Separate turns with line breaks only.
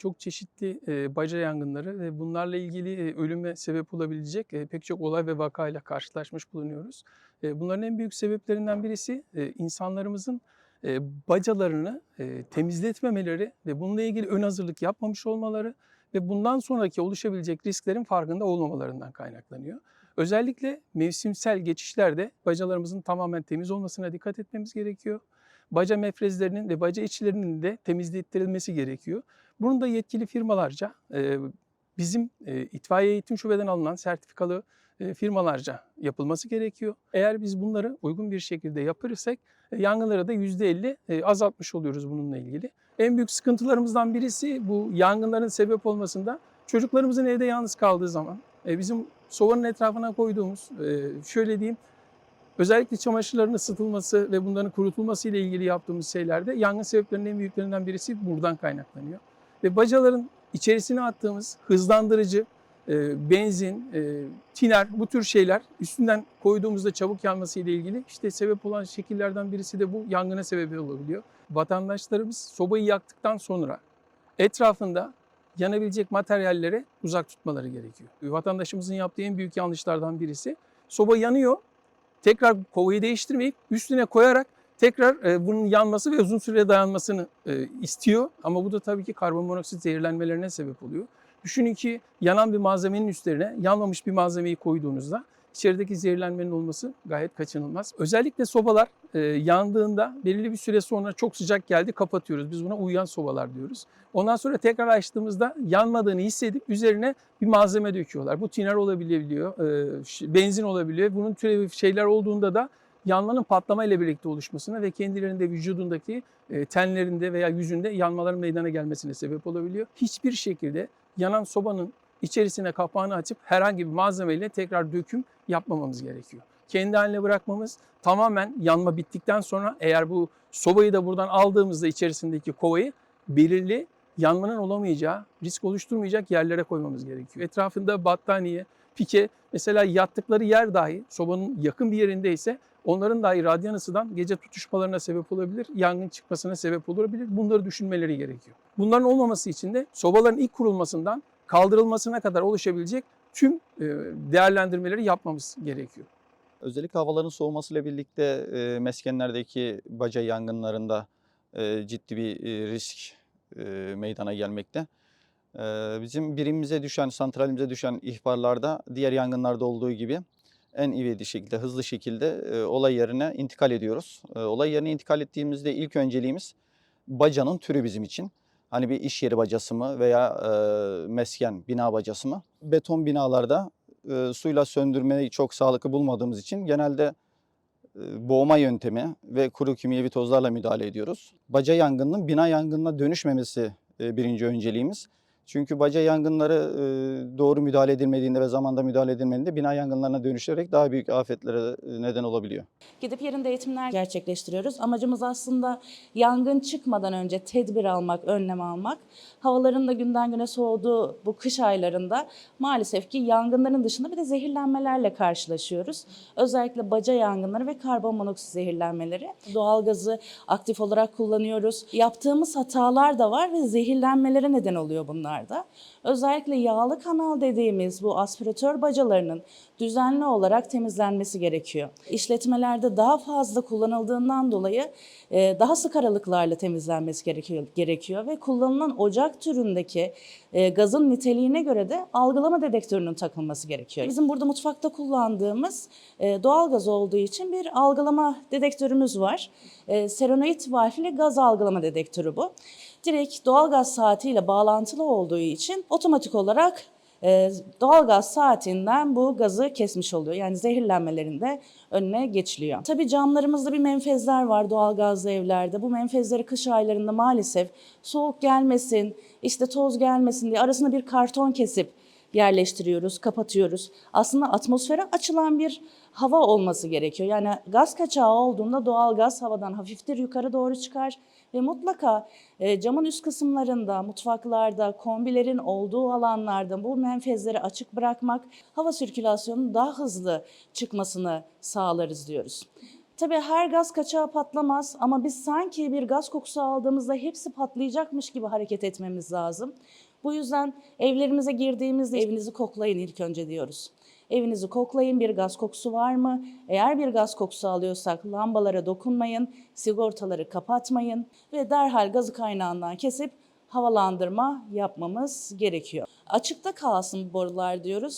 çok çeşitli baca yangınları ve bunlarla ilgili ölüme sebep olabilecek pek çok olay ve vakayla karşılaşmış bulunuyoruz. Bunların en büyük sebeplerinden birisi insanlarımızın bacalarını temizletmemeleri ve bununla ilgili ön hazırlık yapmamış olmaları ve bundan sonraki oluşabilecek risklerin farkında olmamalarından kaynaklanıyor. Özellikle mevsimsel geçişlerde bacalarımızın tamamen temiz olmasına dikkat etmemiz gerekiyor. Baca mefrezlerinin ve baca içlerinin de temizlettirilmesi gerekiyor. Bunun da yetkili firmalarca e, bizim e, itfaiye eğitim şubeden alınan sertifikalı e, firmalarca yapılması gerekiyor. Eğer biz bunları uygun bir şekilde yapırsak yangınları da %50 e, azaltmış oluyoruz bununla ilgili. En büyük sıkıntılarımızdan birisi bu yangınların sebep olmasında çocuklarımızın evde yalnız kaldığı zaman bizim sovanın etrafına koyduğumuz şöyle diyeyim özellikle çamaşırların ısıtılması ve bunların kurutulması ile ilgili yaptığımız şeylerde yangın sebeplerinin en büyüklerinden birisi buradan kaynaklanıyor. Ve bacaların içerisine attığımız hızlandırıcı, e, benzin, e, tiner bu tür şeyler üstünden koyduğumuzda çabuk yanması ile ilgili işte sebep olan şekillerden birisi de bu yangına sebep olabiliyor. Vatandaşlarımız sobayı yaktıktan sonra etrafında yanabilecek materyallere uzak tutmaları gerekiyor. Vatandaşımızın yaptığı en büyük yanlışlardan birisi soba yanıyor. Tekrar kovayı değiştirmeyip üstüne koyarak tekrar e, bunun yanması ve uzun süre dayanmasını e, istiyor. Ama bu da tabii ki karbonmonoksit zehirlenmelerine sebep oluyor. Düşünün ki yanan bir malzemenin üstlerine yanmamış bir malzemeyi koyduğunuzda içerideki zehirlenmenin olması gayet kaçınılmaz. Özellikle sobalar e, yandığında belirli bir süre sonra çok sıcak geldi kapatıyoruz. Biz buna uyuyan sobalar diyoruz. Ondan sonra tekrar açtığımızda yanmadığını hissedip üzerine bir malzeme döküyorlar. Bu tiner olabiliyor, e, benzin olabiliyor. Bunun türevi şeyler olduğunda da yanmanın patlama ile birlikte oluşmasına ve kendilerinde vücudundaki e, tenlerinde veya yüzünde yanmaların meydana gelmesine sebep olabiliyor. Hiçbir şekilde yanan sobanın içerisine kapağını açıp herhangi bir malzemeyle tekrar döküm yapmamamız gerekiyor. Kendi haline bırakmamız tamamen yanma bittikten sonra eğer bu sobayı da buradan aldığımızda içerisindeki kovayı belirli yanmanın olamayacağı, risk oluşturmayacak yerlere koymamız gerekiyor. Etrafında battaniye, pike, mesela yattıkları yer dahi sobanın yakın bir yerindeyse onların dahi radyan ısıdan gece tutuşmalarına sebep olabilir, yangın çıkmasına sebep olabilir. Bunları düşünmeleri gerekiyor. Bunların olmaması için de sobaların ilk kurulmasından kaldırılmasına kadar oluşabilecek tüm e, değerlendirmeleri yapmamız gerekiyor.
Özellikle havaların soğumasıyla birlikte e, meskenlerdeki baca yangınlarında e, ciddi bir risk meydana gelmekte. Bizim birimimize düşen, santralimize düşen ihbarlarda diğer yangınlarda olduğu gibi en ivedi şekilde, hızlı şekilde olay yerine intikal ediyoruz. Olay yerine intikal ettiğimizde ilk önceliğimiz bacanın türü bizim için. Hani bir iş yeri bacası mı veya e, mesken, bina bacası mı? Beton binalarda e, suyla söndürmeyi çok sağlıklı bulmadığımız için genelde e, boğma yöntemi ve kuru kimyevi tozlarla müdahale ediyoruz. Baca yangınının bina yangınına dönüşmemesi e, birinci önceliğimiz. Çünkü baca yangınları doğru müdahale edilmediğinde ve zamanda müdahale edilmediğinde bina yangınlarına dönüşerek daha büyük afetlere neden olabiliyor.
Gidip yerinde eğitimler gerçekleştiriyoruz. Amacımız aslında yangın çıkmadan önce tedbir almak, önlem almak. Havaların da günden güne soğuduğu bu kış aylarında maalesef ki yangınların dışında bir de zehirlenmelerle karşılaşıyoruz. Özellikle baca yangınları ve karbon monoksit zehirlenmeleri. Doğalgazı aktif olarak kullanıyoruz. Yaptığımız hatalar da var ve zehirlenmelere neden oluyor bunlar da. Özellikle yağlı kanal dediğimiz bu aspiratör bacalarının düzenli olarak temizlenmesi gerekiyor. İşletmelerde daha fazla kullanıldığından dolayı e, daha sık aralıklarla temizlenmesi gerekiyor, gerekiyor ve kullanılan ocak türündeki e, gazın niteliğine göre de algılama dedektörünün takılması gerekiyor. Bizim burada mutfakta kullandığımız e, doğal gaz olduğu için bir algılama dedektörümüz var. E, Serenoid valfli gaz algılama dedektörü bu. Direkt doğalgaz saatiyle bağlantılı olduğu için otomatik olarak e, doğalgaz saatinden bu gazı kesmiş oluyor. Yani zehirlenmelerin de önüne geçiliyor. Tabii camlarımızda bir menfezler var doğalgazlı evlerde. Bu menfezleri kış aylarında maalesef soğuk gelmesin, işte toz gelmesin diye arasına bir karton kesip yerleştiriyoruz, kapatıyoruz. Aslında atmosfere açılan bir hava olması gerekiyor. Yani gaz kaçağı olduğunda doğal gaz havadan hafiftir yukarı doğru çıkar ve mutlaka e, camın üst kısımlarında, mutfaklarda, kombilerin olduğu alanlarda bu menfezleri açık bırakmak hava sirkülasyonunun daha hızlı çıkmasını sağlarız diyoruz. Tabii her gaz kaçağı patlamaz ama biz sanki bir gaz kokusu aldığımızda hepsi patlayacakmış gibi hareket etmemiz lazım. Bu yüzden evlerimize girdiğimizde evinizi koklayın ilk önce diyoruz. Evinizi koklayın bir gaz kokusu var mı? Eğer bir gaz kokusu alıyorsak lambalara dokunmayın, sigortaları kapatmayın ve derhal gazı kaynağından kesip havalandırma yapmamız gerekiyor. Açıkta kalsın borular diyoruz.